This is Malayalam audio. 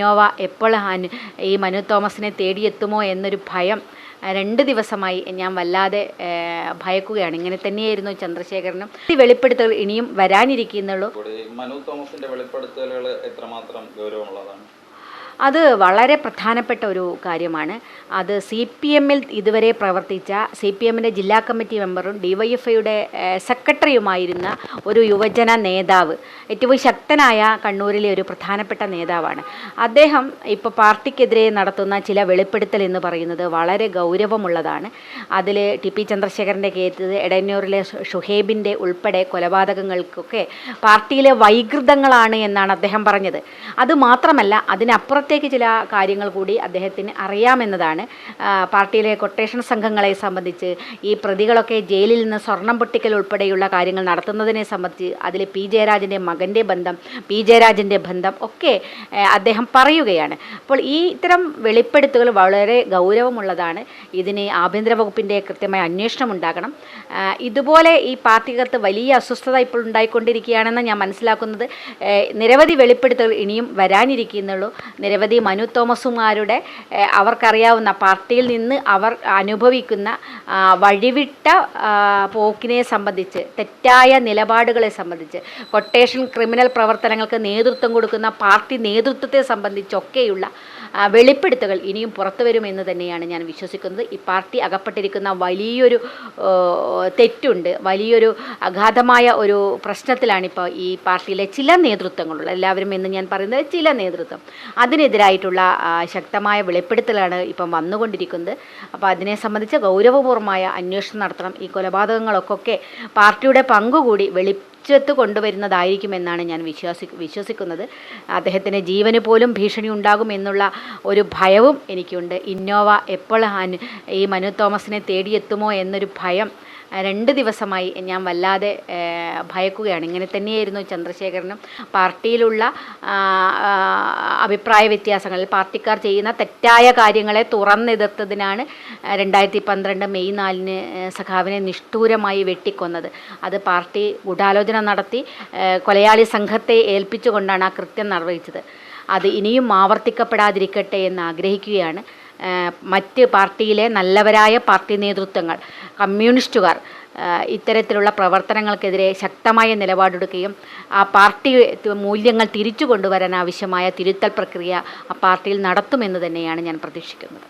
ഇന്നോവ എപ്പോൾ ഈ മനു തോമസിനെ തേടിയെത്തുമോ എന്നൊരു ഭയം രണ്ട് ദിവസമായി ഞാൻ വല്ലാതെ ഭയക്കുകയാണ്. ഇങ്ങനെ തന്നെയായിരുന്നു ചന്ദ്രശേഖരനും. ഈ വെളിപ്പെടുത്തൽ ഇനിയും വരാനിരിക്കുന്നുള്ളൂ. മനു തോമസിന്റെ വെളിപ്പെടുത്തലുകൾ എത്രമാത്രം ഗൗരവമുള്ളതാണ്? അത് വളരെ പ്രധാനപ്പെട്ട ഒരു കാര്യമാണ്. അത് സി പി എമ്മിൽ ഇതുവരെ പ്രവർത്തിച്ച സി പി എമ്മിന്റെ ജില്ലാ കമ്മിറ്റി മെമ്പറും ഡി വൈ എഫ് ഐയുടെ സെക്രട്ടറിയുമായിരുന്ന ഒരു യുവജന നേതാവ് ഏറ്റവും ശക്തനായ കണ്ണൂരിലെ ഒരു പ്രധാനപ്പെട്ട നേതാവാണ്. അദ്ദേഹം ഇപ്പോൾ പാർട്ടിക്കെതിരെ നടത്തുന്ന ചില വെളിപ്പെടുത്തൽ എന്ന് പറയുന്നത് വളരെ ഗൗരവമുള്ളതാണ്. അതിൽ ടി പി ചന്ദ്രശേഖരന്റെ കേസ് എടന്നൂരിലെ ഷുഹേബിന്റെ ഉൾപ്പെടെ കൊലപാതകങ്ങൾക്കൊക്കെ പാർട്ടിയിലെ വൈകൃതങ്ങളാണ് എന്നാണ് അദ്ദേഹം പറഞ്ഞത്. അത് മാത്രമല്ല അതിനപ്പുറത്തേക്ക് ചില കാര്യങ്ങൾ കൂടി അദ്ദേഹത്തിന് അറിയാമെന്നതാണ്. പാർട്ടിയിലെ കൊട്ടേഷൻ സംഘങ്ങളെ സംബന്ധിച്ച് ഈ പ്രതികളൊക്കെ ജയിലിൽ നിന്ന് സ്വർണം പൊട്ടിക്കൽ ഉൾപ്പെടെയുള്ള കാര്യങ്ങൾ നടത്തുന്നതിനെ സംബന്ധിച്ച് അതിൽ പി ജയരാജന്റെ മകന്റെ ബന്ധം പി ജയരാജന്റെ ബന്ധം ഒക്കെ അദ്ദേഹം പറയുകയാണ്. അപ്പോൾ ഈ ഇത്തരം വെളിപ്പെടുത്തുകൾ വളരെ ഗൗരവമുള്ളതാണ്. ഇതിന് ആഭ്യന്തര വകുപ്പിന്റെ കൃത്യമായ അന്വേഷണം ഉണ്ടാകണം. ഇതുപോലെ ഈ പാർട്ടിക്കകത്ത് വലിയ അസ്വസ്ഥത ഇപ്പോൾ ഉണ്ടായിക്കൊണ്ടിരിക്കുകയാണെന്ന് ഞാൻ മനസ്സിലാക്കുന്നത്. നിരവധി വെളിപ്പെടുത്തൽ ഇനിയും വരാനിരിക്കുന്നുള്ളൂ. നിരവധി മനു തോമസുമാരുടെ അവർക്കറിയാവുന്ന പാർട്ടിയിൽ നിന്ന് അവർ അനുഭവിക്കുന്ന വഴിവിട്ട പോക്കിനെ സംബന്ധിച്ച് തെറ്റായ നിലപാടുകളെ സംബന്ധിച്ച് കൊട്ടേഷൻ ക്രിമിനൽ പ്രവർത്തനങ്ങൾക്ക് നേതൃത്വം കൊടുക്കുന്ന പാർട്ടി നേതൃത്വത്തെ സംബന്ധിച്ചൊക്കെയുള്ള വെളിപ്പെടുത്തുകൾ ഇനിയും പുറത്തു വരുമെന്ന് തന്നെയാണ് ഞാൻ വിശ്വസിക്കുന്നത്. ഈ പാർട്ടി അകപ്പെട്ടിരിക്കുന്ന വലിയൊരു തെറ്റുണ്ട്. വലിയൊരു അഗാധമായ ഒരു പ്രശ്നത്തിലാണിപ്പോൾ ഈ പാർട്ടിയിലെ ചില നേതൃത്വങ്ങളുള്ളത്. എല്ലാവരും എന്ന് ഞാൻ പറയുന്നത് ചില നേതൃത്വം. അതിനെതിരായിട്ടുള്ള ആ, ശക്തമായ വെളിപ്പെടുത്തലാണ് ഇപ്പം വന്നുകൊണ്ടിരിക്കുന്നത്. അപ്പോൾ അതിനെ സംബന്ധിച്ച് ഗൗരവപൂർവമായ അന്വേഷണം നടത്തണം. ഈ കൊലപാതകങ്ങളൊക്കെ പാർട്ടിയുടെ പങ്കുകൂടി വെളി വെളിച്ചത്ത് കൊണ്ടുവരുന്നതായിരിക്കുമെന്നാണ് ഞാൻ വിശ്വാസി വിശ്വസിക്കുന്നത്. അദ്ദേഹത്തിന് ജീവന് പോലും ഭീഷണി ഉണ്ടാകും എന്നുള്ള ഒരു ഭയവും എനിക്കുണ്ട്. ഇന്നോവ എപ്പോൾ ഈ മനു തോമസിനെ തേടിയെത്തുമോ എന്നൊരു ഭയം രണ്ട് ദിവസമായി ഞാൻ വല്ലാതെ ഭയക്കുകയാണ്. ഇങ്ങനെ തന്നെയായിരുന്നു ചന്ദ്രശേഖരനും പാർട്ടിയിലുള്ള അഭിപ്രായ വ്യത്യാസങ്ങളിൽ പാർട്ടിക്കാർ ചെയ്യുന്ന തെറ്റായ കാര്യങ്ങളെ തുറന്നെതിർത്തതിനാണ് രണ്ടായിരത്തി പന്ത്രണ്ട് മെയ് നാലിന് സഖാവിനെ നിഷ്ഠൂരമായി വെട്ടിക്കൊന്നത്. അത് പാർട്ടി ഗൂഢാലോചന നടത്തി കൊലയാളി സംഘത്തെ ഏൽപ്പിച്ചുകൊണ്ടാണ് ആ കൃത്യം നിർവഹിച്ചത്. അത് ഇനിയും ആവർത്തിക്കപ്പെടാതിരിക്കട്ടെ എന്ന് ആഗ്രഹിക്കുകയാണ്. മറ്റ് പാർട്ടിയിലെ നല്ലവരായ പാർട്ടി നേതൃത്വങ്ങൾ കമ്മ്യൂണിസ്റ്റുകാർ ഇത്തരത്തിലുള്ള പ്രവർത്തനങ്ങൾക്കെതിരെ ശക്തമായ നിലപാടെടുക്കുകയും ആ പാർട്ടി മൂല്യങ്ങൾ തിരിച്ചു കൊണ്ടുവരാൻ ആവശ്യമായ തിരുത്തൽ പ്രക്രിയ ആ പാർട്ടിയിൽ നടത്തുമെന്ന് തന്നെയാണ് ഞാൻ പ്രതീക്ഷിക്കുന്നത്.